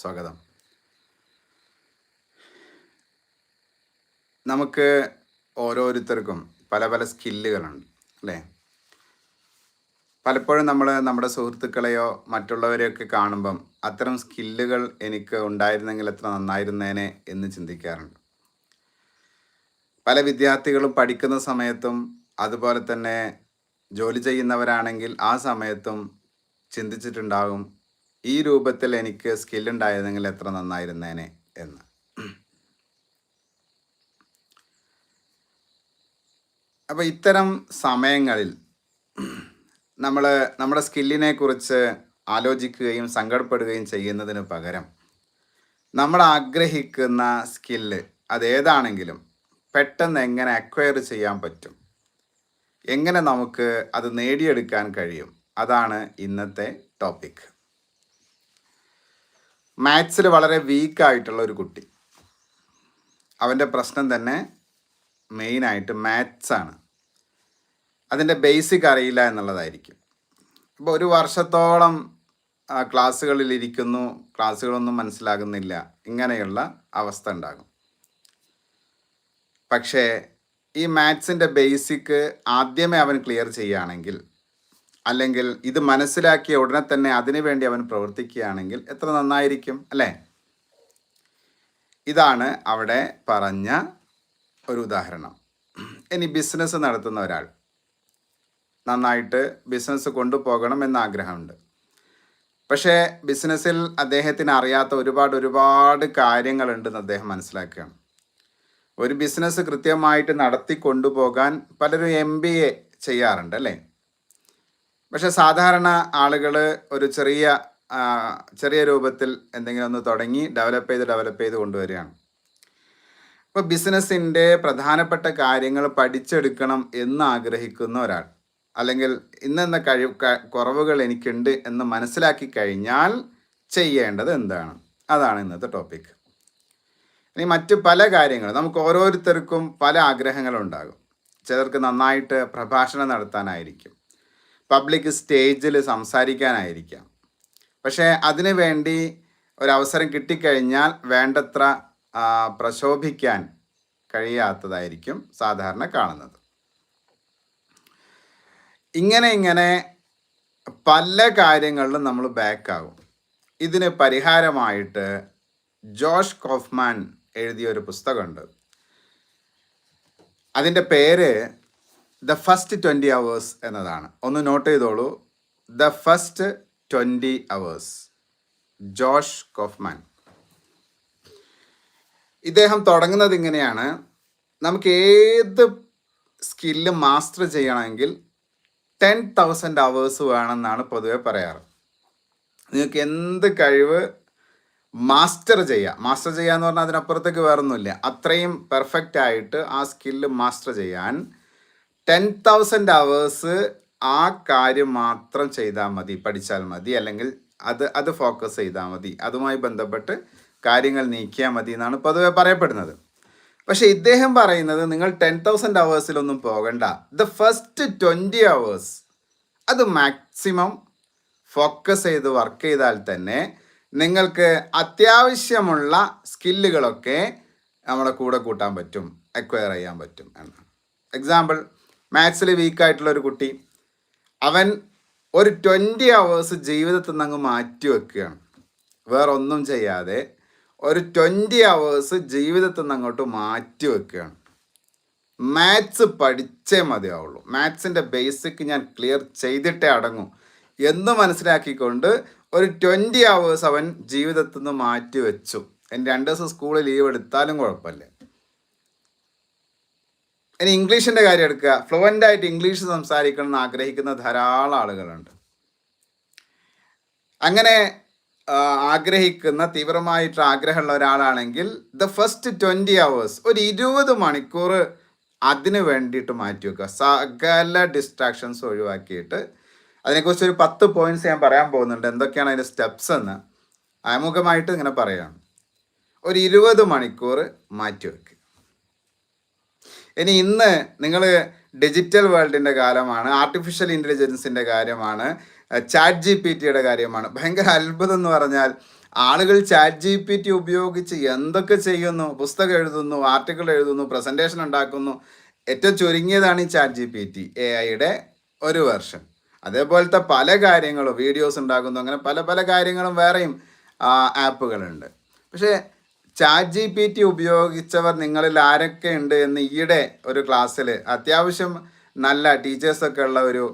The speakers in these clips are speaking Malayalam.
സ്വാഗതം. നമുക്ക് ഓരോരുത്തർക്കും പല പല സ്കില്ലുകളുണ്ട് അല്ലേ? പലപ്പോഴും നമ്മൾ നമ്മുടെ സുഹൃത്തുക്കളെയോ മറ്റുള്ളവരെയൊക്കെ കാണുമ്പം അത്തരം സ്കില്ലുകൾ എനിക്ക് ഉണ്ടായിരുന്നെങ്കിൽ എത്ര നന്നായിരുന്നേനെ എന്ന് ചിന്തിക്കാറുണ്ട്. പല വിദ്യാർത്ഥികളും പഠിക്കുന്ന സമയത്തും അതുപോലെ തന്നെ ജോലി ചെയ്യുന്നവരാണെങ്കിൽ ആ സമയത്തും ചിന്തിച്ചിട്ടുണ്ടാകും ഈ രൂപത്തിൽ എനിക്ക് സ്കില്ലുണ്ടായിരുന്നെങ്കിൽ എത്ര നന്നായിരുന്നേനെ എന്ന്. അപ്പോൾ ഇത്തരം സമയങ്ങളിൽ നമ്മൾ നമ്മുടെ സ്കില്ലിനെ കുറിച്ച് ആലോചിക്കുകയും സങ്കടപ്പെടുകയും ചെയ്യുന്നതിന് പകരം നമ്മൾ ആഗ്രഹിക്കുന്ന സ്കില്ല് അതേതാണെങ്കിലും പെട്ടെന്ന് എങ്ങനെ അക്വയർ ചെയ്യാൻ പറ്റും? എങ്ങനെ നമുക്ക് അത് നേടിയെടുക്കാൻ കഴിയും? അതാണ് ഇന്നത്തെ ടോപ്പിക് മാത്സിൽ വളരെ വീക്കായിട്ടുള്ള ഒരു കുട്ടി. അവന്റെ പ്രശ്നം തന്നെ മെയിനായിട്ട് മാത്സാണ് അതിന്റെ ബേസിക് അറിയില്ല എന്നുള്ളതായിരിക്കും. അപ്പോൾ ഒരു വർഷത്തോളം ക്ലാസ്സുകളിൽ ഇരിക്കുന്നു ക്ലാസ്സുകളൊന്നും മനസ്സിലാകുന്നില്ല ഇങ്ങനെയുള്ള അവസ്ഥ ഉണ്ടാകും. പക്ഷേ ഈ മാത്സിന്റെ ബേസിക് ആദ്യമേ അവൻ ക്ലിയർ ചെയ്യുകയാണെങ്കിൽ അല്ലെങ്കിൽ ഇത് മനസ്സിലാക്കിയ ഉടനെ തന്നെ അതിനു വേണ്ടി അവൻ പ്രവർത്തിക്കുകയാണെങ്കിൽ എത്ര നന്നായിരിക്കും അല്ലേ? ഇതാണ് അവിടെ പറഞ്ഞ ഒരു ഉദാഹരണം. ഇനി ബിസിനസ് നടത്തുന്ന ഒരാൾ. നന്നായിട്ട് ബിസിനസ് കൊണ്ടുപോകണം എന്ന ആഗ്രഹമുണ്ട്. പക്ഷേ ബിസിനസ്സിൽ അദ്ദേഹത്തിന് അറിയാത്ത ഒരുപാട് ഒരുപാട് കാര്യങ്ങളുണ്ടെന്ന് അദ്ദേഹം മനസ്സിലാക്കുകയാണ്. ഒരു ബിസിനസ് കൃത്യമായിട്ട് നടത്തി കൊണ്ടുപോകാൻ പലരും എം ബി എ ചെയ്യാറുണ്ട് അല്ലേ? പക്ഷെ സാധാരണ ആളുകൾ ഒരു ചെറിയ ചെറിയ രൂപത്തിൽ എന്തെങ്കിലും ഒന്ന് തുടങ്ങി ഡെവലപ്പ് ചെയ്ത് ഡെവലപ്പ് ചെയ്ത് കൊണ്ടുവരികയാണ്. അപ്പോൾ ബിസിനസ്സിന്റെ പ്രധാനപ്പെട്ട കാര്യങ്ങൾ പഠിച്ചെടുക്കണം എന്ന് ആഗ്രഹിക്കുന്ന ഒരാൾ അല്ലെങ്കിൽ ഇന്നെന്ന കഴിവ് കുറവുകൾ എനിക്കുണ്ട് എന്ന് മനസ്സിലാക്കി കഴിഞ്ഞാൽ ചെയ്യേണ്ടത് എന്താണ്? അതാണ് ഇന്നത്തെ ടോപ്പിക് ഇനി മറ്റ് പല കാര്യങ്ങൾ നമുക്ക് ഓരോരുത്തർക്കും പല ആഗ്രഹങ്ങളുണ്ടാകും. ചിലർക്ക് നന്നായിട്ട് പ്രഭാഷണം നടത്താനായിരിക്കും. പബ്ലിക് സ്റ്റേജിൽ സംസാരിക്കാനായിരിക്കാം. പക്ഷേ അതിനു വേണ്ടി ഒരവസരം കിട്ടിക്കഴിഞ്ഞാൽ വേണ്ടത്ര പ്രശോഭിക്കാൻ കഴിയാത്തതായിരിക്കും സാധാരണ കാണുന്നത്. ഇങ്ങനെ ഇങ്ങനെ പല കാര്യങ്ങളിലും നമ്മൾ ബാക്കാകും ഇതിന് പരിഹാരമായിട്ട് ജോഷ് കോഫ്മാൻ എഴുതിയ ഒരു പുസ്തകമുണ്ട്. അതിന്റെ പേര് ദ ഫസ്റ്റ് ട്വന്റി അവേഴ്സ് എന്നതാണ്. ഒന്ന് നോട്ട് ചെയ്തോളൂ. The first twenty hours Josh Kaufman. ഇദ്ദേഹം തുടങ്ങുന്നത് ഇങ്ങനെയാണ്. നമുക്ക് ഏത് സ്കില്ല് മാസ്റ്റർ ചെയ്യണമെങ്കിൽ ടെൻ തൗസൻഡ് അവേഴ്സ് വേണമെന്നാണ് പൊതുവെ പറയാറ്. നിങ്ങൾക്ക് എന്ത് കഴിവ് മാസ്റ്റർ ചെയ്യുക മാസ്റ്റർ ചെയ്യുക എന്ന് പറഞ്ഞാൽ അതിനപ്പുറത്തേക്ക് വേറൊന്നുമില്ല. അത്രയും പെർഫെക്റ്റ് ആയിട്ട് ആ സ്കില്ല് മാസ്റ്റർ ചെയ്യാൻ ടെൻ തൗസൻഡ് അവേഴ്സ് ആ കാര്യം മാത്രം ചെയ്താൽ മതി പഠിച്ചാൽ മതി അല്ലെങ്കിൽ അത് അത് ഫോക്കസ് ചെയ്താൽ മതി. അതുമായി ബന്ധപ്പെട്ട് കാര്യങ്ങൾ നീക്കിയാൽ മതി എന്നാണ് പൊതുവെ പറയപ്പെടുന്നത്. പക്ഷെ ഇദ്ദേഹം പറയുന്നത് നിങ്ങൾ ടെൻ തൗസൻഡ് അവേഴ്സിലൊന്നും പോകണ്ട. ദ ഫസ്റ്റ് ട്വന്റി അവേഴ്സ് അത് മാക്സിമം ഫോക്കസ് ചെയ്ത് വർക്ക് ചെയ്താൽ തന്നെ നിങ്ങൾക്ക് അത്യാവശ്യമുള്ള സ്കില്ലുകളൊക്കെ നമ്മളെ കൂടെ കൂട്ടാൻ പറ്റും അക്വയർ ചെയ്യാൻ പറ്റും എന്നാണ്. എക്സാമ്പിൾ മാത്സിൽ വീക്കായിട്ടുള്ള ഒരു കുട്ടി അവൻ ഒരു ട്വന്റി അവേഴ്സ് ജീവിതത്തിൽ നിന്ന് അങ്ങ് മാറ്റി വെക്കുകയാണ്. വേറെ ഒന്നും ചെയ്യാതെ ഒരു ട്വന്റി അവേഴ്സ് ജീവിതത്തിൽ നിന്ന് അങ്ങോട്ട് മാറ്റി വെക്കുകയാണ്. മാത്സ് പഠിച്ചേ മതിയാവുള്ളൂ. മാത്സിന്റെ ബേസിക് ഞാൻ ക്ലിയർ ചെയ്തിട്ടേ അടങ്ങൂ എന്ന് മനസ്സിലാക്കിക്കൊണ്ട് ഒരു ട്വന്റി അവേഴ്സ് അവൻ ജീവിതത്തിൽ നിന്ന് മാറ്റി വെച്ചു. രണ്ട് ദിവസം സ്കൂളിൽ ലീവ് എടുത്താലും കുഴപ്പമില്ല. ഇനി ഇംഗ്ലീഷിന്റെ കാര്യം എടുക്കുക. ഫ്ലുവന്റ് ആയിട്ട് ഇംഗ്ലീഷ് സംസാരിക്കണം എന്ന് ആഗ്രഹിക്കുന്ന ധാരാളം ആളുകളുണ്ട്. അങ്ങനെ ആഗ്രഹിക്കുന്ന തീവ്രമായിട്ട് ആഗ്രഹമുള്ള ഒരാളാണെങ്കിൽ ദ ഫസ്റ്റ് ട്വന്റി അവേഴ്സ് ഒരു ഇരുപത് മണിക്കൂർ അതിന് വേണ്ടിയിട്ട് മാറ്റി വെക്കുക. സകല ഡിസ്ട്രാക്ഷൻസ് ഒഴിവാക്കിയിട്ട്. അതിനെക്കുറിച്ച് ഒരു പത്ത് പോയിന്റ്സ് ഞാൻ പറയാൻ പോകുന്നുണ്ട്. എന്തൊക്കെയാണ് അതിന്റെ സ്റ്റെപ്സ് എന്ന്. ആമുഖമായിട്ട് ഇങ്ങനെ പറയാം. ഒരു ഇരുപത് മണിക്കൂർ മാറ്റി വെക്കുക. ഇനി ഇന്ന് നിങ്ങൾ ഡിജിറ്റൽ വേൾഡിന്റെ കാലമാണ് ആർട്ടിഫിഷ്യൽ ഇന്റലിജൻസിന്റെ കാര്യമാണ് ചാറ്റ് ജി പി ടിയുടെ കാര്യമാണ്. ഭയങ്കര അത്ഭുതം എന്ന് പറഞ്ഞാൽ ആളുകൾ ചാറ്റ് ജി പി ടി ഉപയോഗിച്ച് എന്തൊക്കെ ചെയ്യുന്നു പുസ്തകം എഴുതുന്നു ആർട്ടിക്കിൾ എഴുതുന്നു പ്രസന്റേഷൻ ഉണ്ടാക്കുന്നു. ഏറ്റവും ചുരുങ്ങിയതാണ് ഈ chat G P T A ഐയുടെ ഒരു വെർഷൻ അതേപോലത്തെ പല കാര്യങ്ങളും വീഡിയോസ് ഉണ്ടാക്കുന്നു അങ്ങനെ പല പല കാര്യങ്ങളും വേറെയും ആപ്പുകളുണ്ട് പക്ഷേ ചാറ്റ് ജി പി ടി ഉപയോഗിച്ചവർ നിങ്ങളിൽ ആരൊക്കെ ഉണ്ട് എന്ന് ഈയിടെ ഒരു ക്ലാസ്സിൽ അത്യാവശ്യം നല്ല ടീച്ചേഴ്സൊക്കെ ഉള്ള ഒരു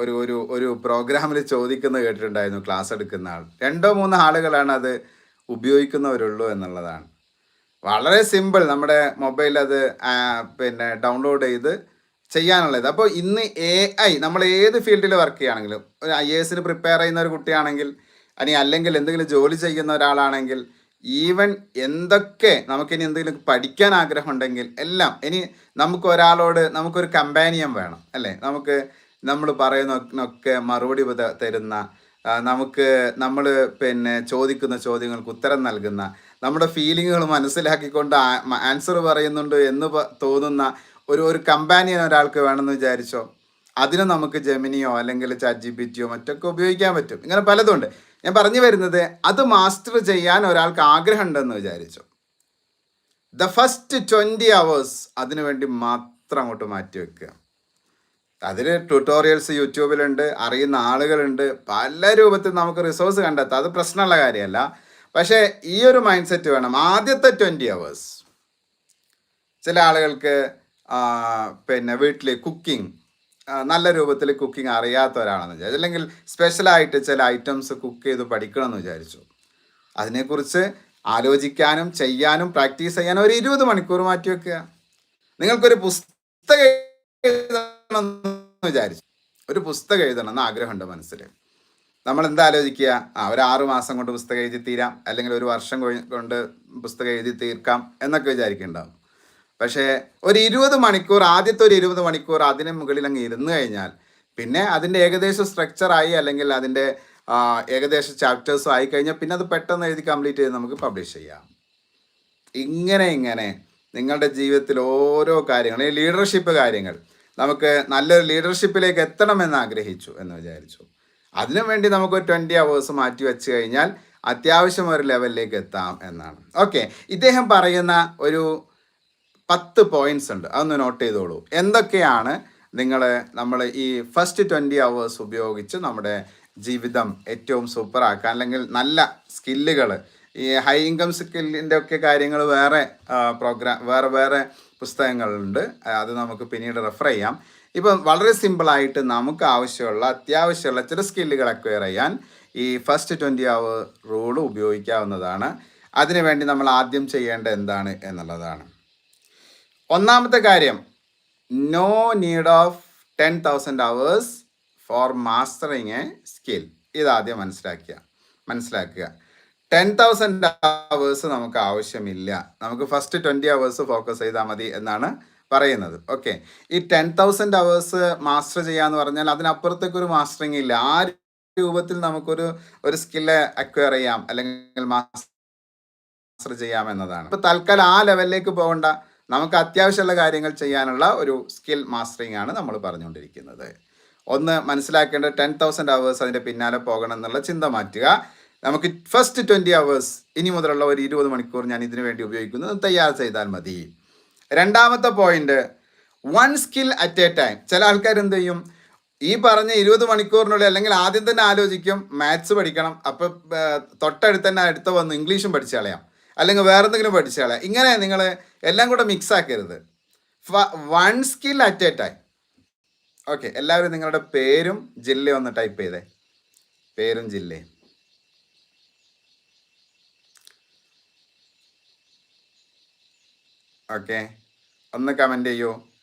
ഒരു ഒരു ഒരു പ്രോഗ്രാമിൽ ചോദിക്കുന്നത് കേട്ടിട്ടുണ്ടായിരുന്നു ക്ലാസ് എടുക്കുന്ന ആൾ. രണ്ടോ മൂന്നോ ആളുകളാണ് അത് ഉപയോഗിക്കുന്നവരുള്ളൂ എന്നുള്ളതാണ്. വളരെ സിമ്പിൾ നമ്മുടെ മൊബൈൽ അത് പിന്നെ ഡൗൺലോഡ് ചെയ്ത് ചെയ്യാനുള്ളത്. അപ്പോൾ ഇന്ന് എ ഐ നമ്മൾ ഏത് ഫീൽഡിൽ വർക്ക് ചെയ്യുകയാണെങ്കിലും ഒരു ഐ എസിന് പ്രിപ്പയർ ചെയ്യുന്ന ഒരു കുട്ടിയാണെങ്കിൽ ഇനി അല്ലെങ്കിൽ എന്തെങ്കിലും ജോലി ചെയ്യുന്ന ഒരാളാണെങ്കിൽ ഈവൻ എന്തൊക്കെ നമുക്കിനി എന്തെങ്കിലും പഠിക്കാൻ ആഗ്രഹം ഉണ്ടെങ്കിൽ എല്ലാം ഇനി നമുക്ക് ഒരാളോട് നമുക്കൊരു കമ്പാനിയൻ വേണം അല്ലേ? നമുക്ക് നമ്മൾ പറയുന്നൊക്കെ മറുപടി തരുന്ന നമുക്ക് നമ്മൾ പിന്നെ ചോദിക്കുന്ന ചോദ്യങ്ങൾക്ക് ഉത്തരം നൽകുന്ന നമ്മുടെ ഫീലിങ്ങുകൾ മനസ്സിലാക്കിക്കൊണ്ട് ആൻസർ പറയുന്നുണ്ട് എന്ന് തോന്നുന്ന ഒരു ഒരു കമ്പാനിയൻ ഒരാൾക്ക് വേണമെന്ന് വിചാരിച്ചോ? അതിന് നമുക്ക് ജെമിനിയോ അല്ലെങ്കിൽ ചാറ്റ് ജി പി ടിയോ മറ്റൊക്കെ ഉപയോഗിക്കാൻ പറ്റും. ഇങ്ങനെ പലതുണ്ട്. ഞാൻ പറഞ്ഞു വരുന്നത് അത് മാസ്റ്റർ ചെയ്യാൻ ഒരാൾക്ക് ആഗ്രഹം ഉണ്ടെന്ന് വിചാരിച്ചു. ദ ഫസ്റ്റ് ട്വന്റി അവേഴ്സ് അതിനു വേണ്ടി മാത്രം അങ്ങോട്ട് മാറ്റി വെക്കുക. അതിൽ ട്യൂട്ടോറിയൽസ് യൂട്യൂബിലുണ്ട് അറിയുന്ന ആളുകളുണ്ട് പല രൂപത്തിൽ നമുക്ക് റിസോഴ്സ് കണ്ടെത്താം. അത് പ്രശ്നമുള്ള കാര്യമല്ല. പക്ഷേ ഈ ഒരു മൈൻഡ് സെറ്റ് വേണം. ആദ്യത്തെ ട്വന്റി അവേഴ്സ് ചില ആളുകൾക്ക് പിന്നെ വീട്ടിൽ കുക്കിംഗ് നല്ല രൂപത്തിൽ കുക്കിംഗ് അറിയാത്ത ഒരാളെന്ന് വിചാരിച്ചു. അല്ലെങ്കിൽ സ്പെഷ്യലായിട്ട് ചില ഐറ്റംസ് കുക്ക് ചെയ്ത് പഠിക്കണമെന്ന് വിചാരിച്ചു. അതിനെക്കുറിച്ച് ആലോചിക്കാനും ചെയ്യാനും പ്രാക്ടീസ് ചെയ്യാനും ഒരു ഇരുപത് മണിക്കൂർ മാറ്റി വെക്കുക. നിങ്ങൾക്കൊരു പുസ്തകം എഴുതണം എന്ന് വിചാരിച്ചു. ഒരു പുസ്തകം എഴുതണം എന്ന് ആഗ്രഹമുണ്ട് മനസ്സിൽ. നമ്മൾ എന്താ ആലോചിക്കുക? ആ ഒരു ആറു മാസം കൊണ്ട് പുസ്തകം എഴുതി തീരാം. അല്ലെങ്കിൽ ഒരു വർഷം കൊണ്ട് പുസ്തകം എഴുതി തീർക്കാം എന്നൊക്കെ വിചാരിക്കുന്നുണ്ടാവും. പക്ഷേ ഒരു ഇരുപത് മണിക്കൂർ ആദ്യത്തെ ഒരു ഇരുപത് മണിക്കൂർ അതിന് മുകളിൽ അങ്ങ് ഇരുന്ന് കഴിഞ്ഞാൽ പിന്നെ അതിന്റെ ഏകദേശം സ്ട്രക്ചറായി അല്ലെങ്കിൽ അതിന്റെ ഏകദേശം ചാപ്റ്റേഴ്സും ആയി കഴിഞ്ഞാൽ പിന്നെ അത് പെട്ടെന്ന് എഴുതി കംപ്ലീറ്റ് ചെയ്ത് നമുക്ക് പബ്ലിഷ് ചെയ്യാം. ഇങ്ങനെ ഇങ്ങനെ നിങ്ങളുടെ ജീവിതത്തിൽ ഓരോ കാര്യങ്ങൾ ഈ ലീഡർഷിപ്പ് കാര്യങ്ങൾ നമുക്ക് നല്ലൊരു ലീഡർഷിപ്പിലേക്ക് എത്തണമെന്ന് ആഗ്രഹിച്ചു എന്ന് വിചാരിച്ചു. അതിനു വേണ്ടി നമുക്ക് ട്വന്റി അവേഴ്സ് മാറ്റി വെച്ച് കഴിഞ്ഞാൽ അത്യാവശ്യം ഒരു ലെവലിലേക്ക് എത്താം എന്നാണ്. ഓക്കെ ഇദ്ദേഹം പറയുന്ന ഒരു പത്ത് പോയിന്റ്സ് ഉണ്ട്. അതൊന്ന് നോട്ട് ചെയ്തോളൂ. എന്തൊക്കെയാണ് നിങ്ങൾ നമ്മൾ ഈ ഫസ്റ്റ് ട്വന്റി അവേഴ്സ് ഉപയോഗിച്ച് നമ്മുടെ ജീവിതം ഏറ്റവും സൂപ്പറാക്കാൻ അല്ലെങ്കിൽ നല്ല സ്കില്ലുകൾ ഈ ഹൈ ഇൻകം സ്കില്ലിന്റെ ഒക്കെ കാര്യങ്ങൾ വേറെ പ്രോഗ്രാം വേറെ വേറെ പുസ്തകങ്ങളുണ്ട്. അത് നമുക്ക് പിന്നീട് റെഫർ ചെയ്യാം. ഇപ്പം വളരെ സിമ്പിളായിട്ട് നമുക്ക് ആവശ്യമുള്ള അത്യാവശ്യമുള്ള ചില സ്കില്ലുകൾ അക്വയർ ചെയ്യാൻ ഈ ഫസ്റ്റ് ട്വന്റി അവർ റൂൾ ഉപയോഗിക്കാവുന്നതാണ്. അതിനുവേണ്ടി നമ്മൾ ആദ്യം ചെയ്യേണ്ട എന്താണ് എന്നുള്ളതാണ്. ഒന്നാമത്തെ കാര്യം no need of ten thousand hours for mastering a skill ഇതാദ്യം മനസ്സിലാക്കുക മനസ്സിലാക്കുക. ടെൻ തൗസൻഡ് അവേഴ്സ് നമുക്ക് ആവശ്യമില്ല. നമുക്ക് ഫസ്റ്റ് ട്വന്റി അവേഴ്സ് ഫോക്കസ് ചെയ്താൽ മതി എന്നാണ് പറയുന്നത്. ഓക്കെ ഈ ടെൻ തൗസൻഡ് അവേഴ്സ് മാസ്റ്റർ ചെയ്യാന്ന് പറഞ്ഞാൽ അതിനപ്പുറത്തേക്ക് ഒരു മാസ്റ്ററിങ് ഇല്ല. ആ രൂപത്തിൽ നമുക്കൊരു ഒരു സ്കില്ല് അക്വയർ ചെയ്യാം അല്ലെങ്കിൽ മാസ്റ്റർ ചെയ്യാം എന്നതാണ്. ഇപ്പൊ തൽക്കാലം ആ ലെവലിലേക്ക് പോകണ്ട. നമുക്ക് അത്യാവശ്യമുള്ള കാര്യങ്ങൾ ചെയ്യാനുള്ള ഒരു സ്കിൽ മാസ്റ്ററിങ് ആണ് നമ്മൾ പറഞ്ഞുകൊണ്ടിരിക്കുന്നത്. ഒന്ന് മനസ്സിലാക്കേണ്ട ടെൻ തൗസൻഡ് അവേഴ്സ് അതിന്റെ പിന്നാലെ പോകണം എന്നുള്ള ചിന്ത മാറ്റുക. നമുക്ക് ഫസ്റ്റ് ട്വന്റി അവേഴ്സ് ഇനി മുതലുള്ള ഒരു ഇരുപത് മണിക്കൂർ ഞാൻ ഇതിനു വേണ്ടി ഉപയോഗിക്കുന്നത് തയ്യാർ ചെയ്താൽ മതി. രണ്ടാമത്തെ point one skill at a time ചില ആൾക്കാർ എന്ത് ചെയ്യും? ഈ പറഞ്ഞ ഇരുപത് മണിക്കൂറിനുള്ളിൽ അല്ലെങ്കിൽ ആദ്യം തന്നെ ആലോചിക്കും മാത്സ് പഠിക്കണം അപ്പം തൊട്ടടുത്ത് തന്നെ അടുത്ത് വന്ന് ഇംഗ്ലീഷും പഠിച്ചു കളയാം. അല്ലെങ്കിൽ വേറെ എന്തെങ്കിലും പഠിച്ചു കളയാം. ഇങ്ങനെ നിങ്ങൾ എല്ലാം കൂടെ മിക്സ് ആക്കരുത്. One skill at a time okay എല്ലാവരും നിങ്ങളുടെ പേരും ജില്ലയും ഒന്ന് ടൈപ്പ് ചെയ്തേ. പേരും ജില്ലയും. ഓക്കെ ഒന്ന് കമന്റ് ചെയ്യൂ.